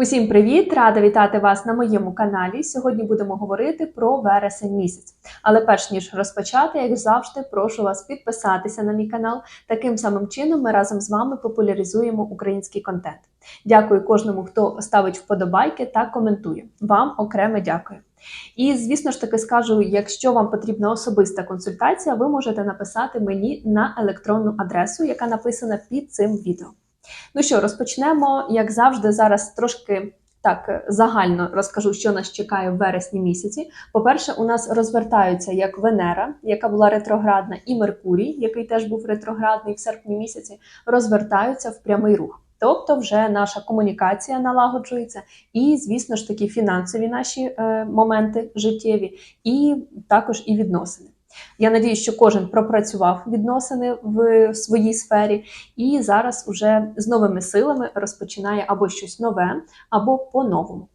Усім привіт! Рада вітати вас на моєму каналі. Сьогодні будемо говорити про вересень місяць. Але перш ніж розпочати, як завжди, прошу вас підписатися на мій канал. Таким самим чином ми разом з вами популяризуємо український контент. Дякую кожному, хто ставить вподобайки та коментує. Вам окреме дякую. І звісно ж таки скажу, якщо вам потрібна особиста консультація, ви можете написати мені на електронну адресу, яка написана під цим відео. Ну що, розпочнемо, як завжди, зараз трошки так загально розкажу, що нас чекає в вересні місяці. По-перше, у нас розвертаються як Венера, яка була ретроградна, і Меркурій, який теж був ретроградний в серпні місяці, розвертаються в прямий рух. Тобто, вже наша комунікація налагоджується, і, звісно ж таки, фінансові наші е, моменти життєві, і також і відносини. Я надію, що кожен пропрацював відносини в своїй сфері, і зараз уже з новими силами розпочинає або щось нове, або по-новому.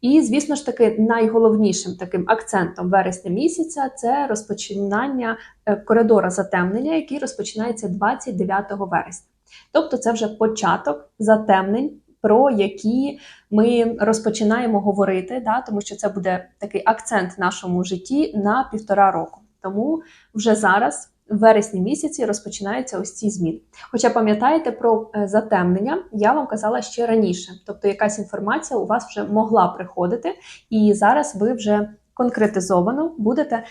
І, звісно ж таки, найголовнішим таким акцентом вересня місяця це розпочинання е, коридора затемнення, який розпочинається 29 вересня. Тобто, це вже початок затемнень. Про які ми розпочинаємо говорити, да, тому що це буде такий акцент в нашому житті на півтора року. Тому вже зараз, в вересні місяці, розпочинаються ось ці зміни. Хоча пам'ятаєте про е, затемнення, я вам казала ще раніше, тобто якась інформація у вас вже могла приходити, і зараз ви вже конкретизовано будете.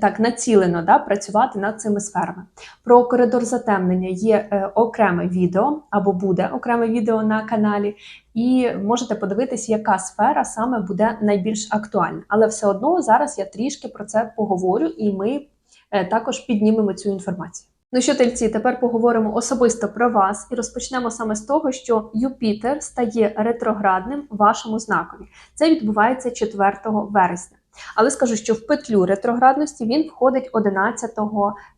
Так, націлено да, працювати над цими сферами. Про коридор затемнення є е, окреме відео або буде окреме відео на каналі, і можете подивитись, яка сфера саме буде найбільш актуальна. Але все одно зараз я трішки про це поговорю, і ми е, також піднімемо цю інформацію. Ну що, тельці, тепер поговоримо особисто про вас і розпочнемо саме з того, що Юпітер стає ретроградним вашому знакові. Це відбувається 4 вересня. Але скажу, що в петлю ретроградності він входить 11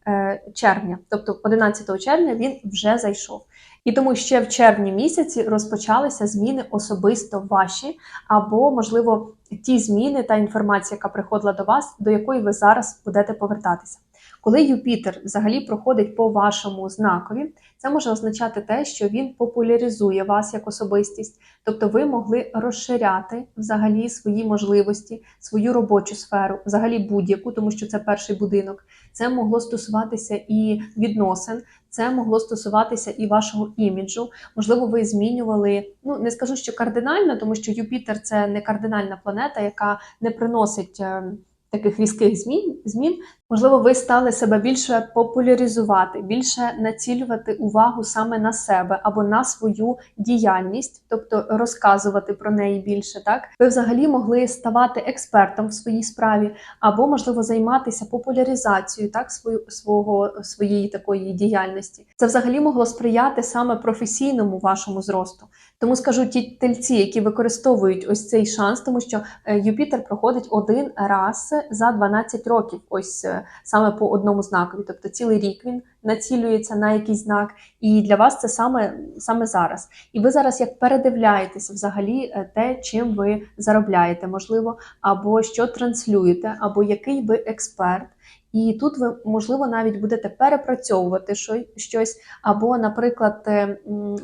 е, червня, тобто 11 червня він вже зайшов. І тому ще в червні місяці розпочалися зміни особисто ваші, або, можливо, ті зміни та інформація, яка приходила до вас, до якої ви зараз будете повертатися. Коли Юпітер взагалі проходить по вашому знакові, це може означати те, що він популяризує вас як особистість, тобто ви могли розширяти взагалі свої можливості, свою робочу сферу, взагалі будь-яку, тому що це перший будинок. Це могло стосуватися і відносин, це могло стосуватися і вашого іміджу. Можливо, ви змінювали. Ну не скажу, що кардинально, тому що Юпітер це не кардинальна планета, яка не приносить. е, Таких різких змін змін, можливо, ви стали себе більше популяризувати, більше націлювати увагу саме на себе або на свою діяльність, тобто розказувати про неї більше. Так ви взагалі могли ставати експертом в своїй справі, або можливо займатися популяризацією так свою свого своєї такої діяльності. Це взагалі могло сприяти саме професійному вашому зросту. Тому скажу ті тельці, які використовують ось цей шанс, тому що е, Юпітер проходить один раз за 12 років, ось е, саме по одному знакові. Тобто цілий рік він націлюється на якийсь знак, і для вас це саме, саме зараз. І ви зараз як передивляєтеся взагалі е, те, чим ви заробляєте, можливо, або що транслюєте, або який ви експерт. І тут ви, можливо, навіть будете перепрацьовувати щось, або, наприклад, е,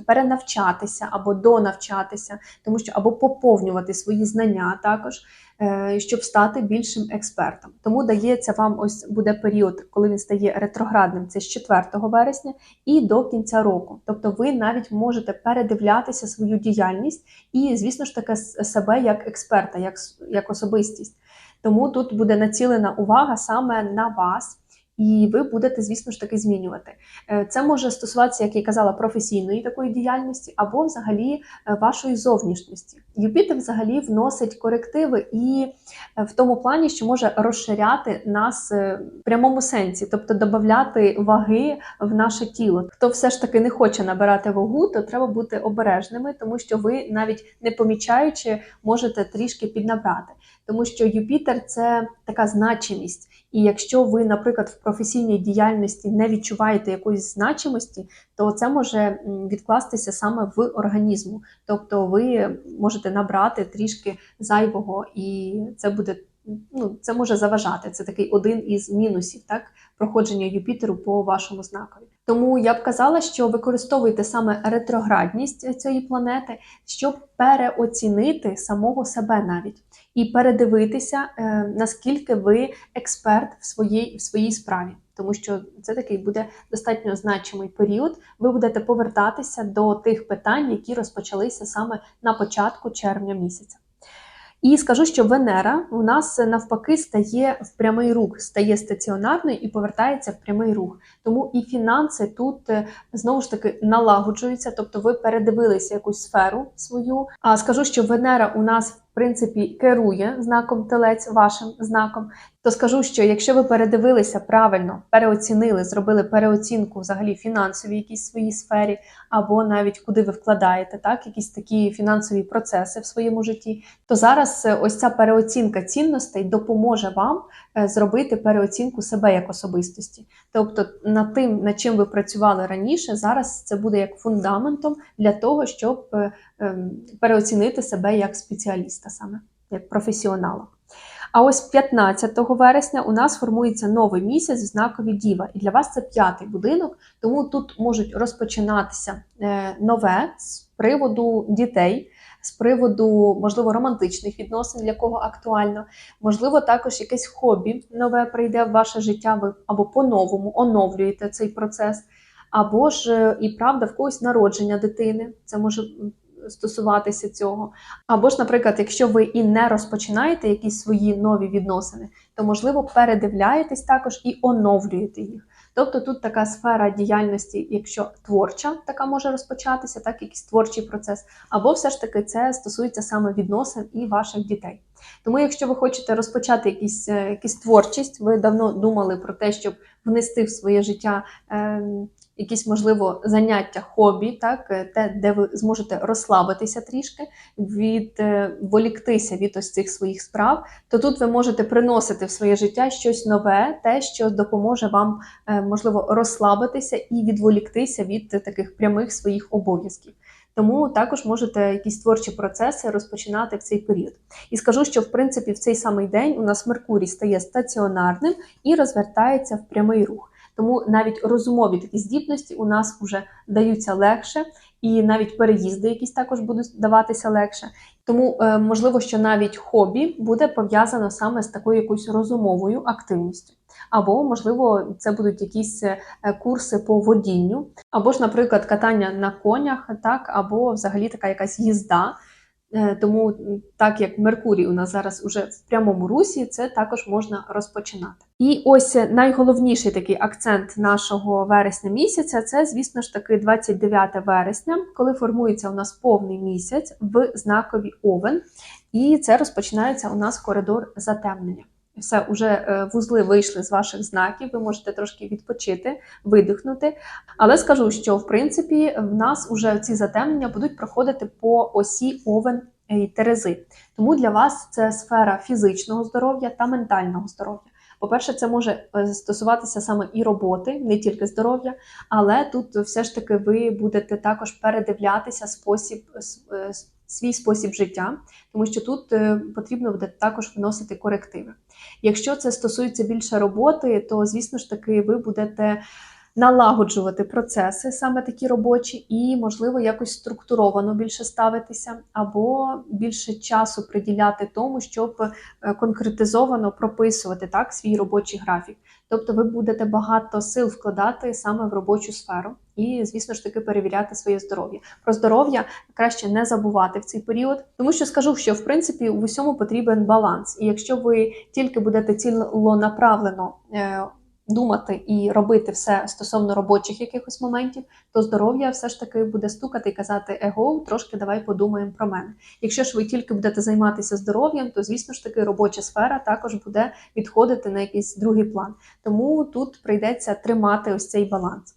перенавчатися, або донавчатися, тому що або поповнювати свої знання також, е, щоб стати більшим експертом. Тому дається вам ось буде період, коли він стає ретроградним, це з 4 вересня, і до кінця року. Тобто ви навіть можете передивлятися свою діяльність і, звісно ж таки, себе як експерта, як, як особистість. Тому тут буде націлена увага саме на вас, і ви будете, звісно ж таки, змінювати. Е, Це може стосуватися, як я казала, професійної такої діяльності, або взагалі е, вашої зовнішності. Юпітер взагалі вносить корективи і е, в тому плані, що може розширяти нас в прямому сенсі, тобто додати ваги в наше тіло. Хто все ж таки не хоче набирати вагу, то треба бути обережними, тому що ви навіть не помічаючи можете трішки піднабрати. Тому що Юпітер це така значимість. І якщо ви, наприклад, в професійній діяльності не відчуваєте якоїсь значимості, то це може відкластися саме в організму. Тобто ви можете набрати трішки зайвого, і це буде ну, це може заважати. Це такий один із мінусів так, проходження Юпітеру по вашому знакові. Тому я б казала, що використовуйте саме ретроградність цієї планети, щоб переоцінити самого себе навіть і передивитися, е, наскільки ви експерт в своїй, в своїй справі. Тому що це такий буде достатньо значимий період. Ви будете повертатися до тих питань, які розпочалися саме на початку червня місяця. І скажу, що Венера у нас навпаки стає в прямий рух, стає стаціонарною і повертається в прямий рух. Тому і фінанси тут е, знову ж таки налагоджуються, тобто ви передивилися якусь сферу свою. А скажу, що Венера у нас принципі керує знаком телець, вашим знаком. То скажу, що якщо ви передивилися правильно, переоцінили, зробили переоцінку взагалі фінансовій якійсь своїй сфері, або навіть куди ви вкладаєте, так якісь такі фінансові процеси в своєму житті, то зараз е, ось ця переоцінка цінностей допоможе вам зробити переоцінку себе як особистості. Тобто над тим, над чим ви працювали раніше, зараз це буде як фундаментом для того, щоб е, ем, переоцінити себе як спеціаліста, саме як професіонала. А ось 15 вересня у нас формується новий місяць знакові Діва, і для вас це п'ятий будинок, тому тут можуть розпочинатися е, нове з приводу дітей, з приводу, можливо, романтичних відносин, для кого актуально. Можливо, також якесь хобі нове прийде в ваше життя, ви або по-новому оновлюєте цей процес, або ж е, і правда в когось народження дитини. Це може стосуватися цього. Або ж, наприклад, якщо ви і не розпочинаєте якісь свої нові відносини, то можливо передивляєтесь також і оновлюєте їх. Тобто тут така сфера діяльності, якщо творча, така може розпочатися, так якийсь творчий процес, або все ж таки це стосується саме відносин і ваших дітей. Тому, якщо ви хочете розпочати якісь, е, якісь творчість, ви давно думали про те, щоб внести в своє життя е, якісь, можливо, заняття, хобі, так, е, те, де ви зможете розслабитися трішки, відволіктися від ось цих своїх справ, то тут ви можете приносити в своє життя щось нове, те, що допоможе вам, е, можливо, розслабитися і відволіктися від таких прямих своїх обов'язків. Тому також можете якісь творчі процеси розпочинати в цей період. І скажу, що в принципі в цей самий день у нас Меркурій стає стаціонарним і розвертається в прямий рух. Тому навіть розумові такі здібності у нас вже даються легше, і навіть переїзди якісь також будуть даватися легше. Тому е, можливо, що навіть хобі буде пов'язано саме з такою якоюсь розумовою активністю. Або, можливо, це будуть якісь е, курси по водінню, або ж, наприклад, катання на конях, так, або взагалі така якась їзда. Е, Тому, так як Меркурій у нас зараз уже в прямому русі, це також можна розпочинати. І ось найголовніший такий акцент нашого вересня місяця це, звісно ж таки, 29 вересня, коли формується у нас повний місяць в знакові Овен, і це розпочинається у нас коридор затемнення. Все, уже е, вузли вийшли з ваших знаків, ви можете трошки відпочити, видихнути. Але скажу, що в принципі в нас уже ці затемнення будуть проходити по осі Овен і Терези. Тому для вас це сфера фізичного здоров'я та ментального здоров'я. По-перше, це може е, стосуватися саме і роботи, не тільки здоров'я, але тут все ж таки ви будете також передивлятися спосіб, е, свій спосіб життя, тому що тут е, потрібно буде також вносити корективи. Якщо це стосується більше роботи, то звісно ж таки ви будете налагоджувати процеси, саме такі робочі, і, можливо, якось структуровано більше ставитися, або більше часу приділяти тому, щоб е, конкретизовано прописувати так свій робочий графік. Тобто ви будете багато сил вкладати саме в робочу сферу і, звісно ж таки, перевіряти своє здоров'я. Про здоров'я краще не забувати в цей період, тому що скажу, що в принципі у всьому потрібен баланс. І якщо ви тільки будете цілонаправлено е, думати і робити все стосовно робочих якихось моментів, то здоров'я все ж таки буде стукати і казати его, трошки давай подумаємо про мене. Якщо ж ви тільки будете займатися здоров'ям, то звісно ж таки робоча сфера також буде відходити на якийсь другий план. Тому тут прийдеться тримати ось цей баланс.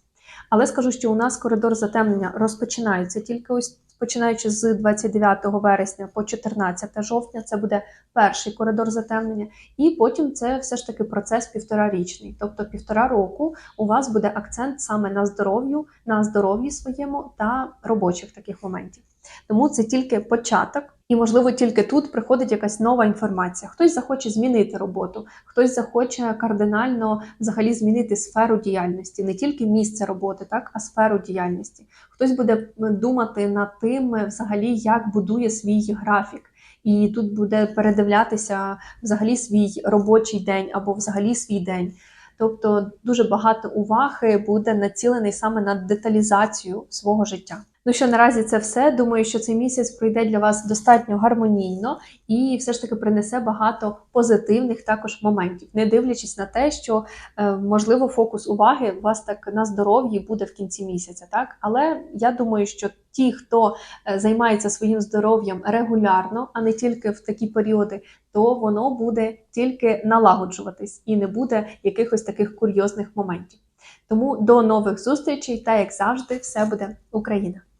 Але скажу, що у нас коридор затемнення розпочинається тільки ось починаючи з 29 вересня по 14 жовтня, це буде перший коридор затемнення, і потім це все ж таки процес півторарічний, тобто півтора року у вас буде акцент саме на здоров'ю, на здоров'ї своєму та робочих таких моментів. Тому це тільки початок, і можливо тільки тут приходить якась нова інформація. Хтось захоче змінити роботу, хтось захоче кардинально взагалі змінити сферу діяльності, не тільки місце роботи, так а сферу діяльності. Хтось буде думати над тим, е, взагалі, як будує свій графік. І тут буде передивлятися взагалі свій робочий день або взагалі свій день. Тобто дуже багато уваги буде націлений саме на деталізацію свого життя. Ну що наразі це все. Думаю, що цей місяць пройде для вас достатньо гармонійно і все ж таки принесе багато позитивних також моментів, не дивлячись на те, що е, можливо фокус уваги у вас так на здоров'ї буде в кінці місяця, так але я думаю, що ті, хто е, займається своїм здоров'ям регулярно, а не тільки в такі періоди, то воно буде тільки налагоджуватись і не буде якихось таких курйозних моментів. Тому до нових зустрічей та як завжди, все буде Україна!